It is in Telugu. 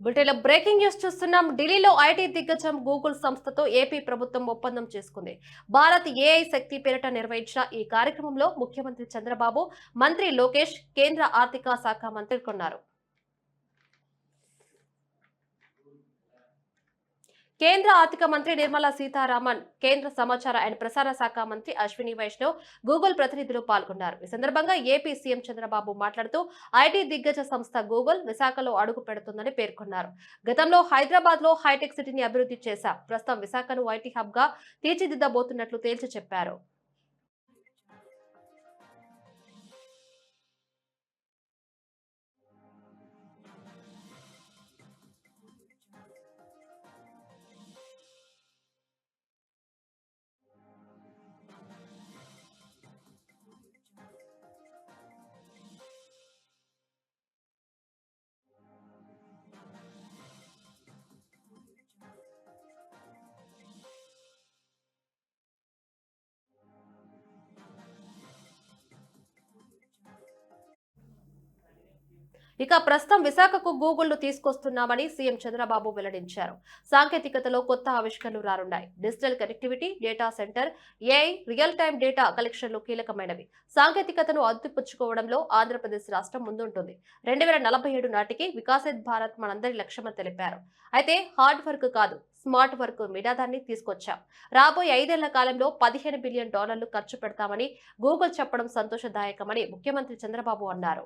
బులెటిన్లో బ్రేకింగ్ న్యూస్ చూస్తున్నాం. ఢిల్లీలో ఐటీ దిగ్గజం గూగుల్ సంస్థతో ఏపీ ప్రభుత్వం ఒప్పందం చేసుకుంది. భారత్ ఏఐ శక్తి పేరిట నిర్వహించిన ఈ కార్యక్రమంలో ముఖ్యమంత్రి చంద్రబాబు మంత్రి లోకేష్ కేంద్ర ఆర్థిక శాఖ మంత్రి కొన్నారు కేంద్ర ఆర్థిక మంత్రి నిర్మలా సీతారామన్ కేంద్ర సమాచార అండ్ ప్రసార శాఖ మంత్రి అశ్విని వైష్ణవ్ గూగుల్ ప్రతినిధులు పాల్గొన్నారు. ఈ సందర్భంగా ఏపీ సీఎం చంద్రబాబు మాట్లాడుతూ ఐటీ దిగ్గజ సంస్థ గూగుల్ విశాఖలో అడుగు పెడుతుందని పేర్కొన్నారు. గతంలో హైదరాబాద్లో హైటెక్ సిటీని అభివృద్ధి చేశాం. ప్రస్తుతం విశాఖను ఐటీ హబ్గా తీర్చిదిద్దబోతున్నట్లు తేల్చి చెప్పారు. ఇక ప్రస్తుతం విశాఖకు గూగుల్ను తీసుకొస్తున్నామని సీఎం చంద్రబాబు వెల్లడించారు. సాంకేతికతలో కొత్త ఆవిష్కరణలు రానున్నాయి. Digital connectivity data centre AI real time data కలెక్షన్లు కీలకమైనవి. సాంకేతికతను అద్దుపుచ్చుకోవడంలో ఆంధ్రప్రదేశ్ రాష్ట్రం ముందుంటుంది. రెండు వేల నలభై ఏడు నాటికి వికాసిత్ భారత్ మనందరి లక్ష్యమని తెలిపారు. అయితే హార్డ్ వర్క్ కాదు స్మార్ట్ వర్క్ మిడాదాన్ని తీసుకొచ్చాం. రాబోయే ఐదేళ్ళ కాలంలో పదిహేను బిలియన్ డాలర్లు ఖర్చు పెడతామని గూగుల్ చెప్పడం సంతోషదాయకమని ముఖ్యమంత్రి చంద్రబాబు అన్నారు.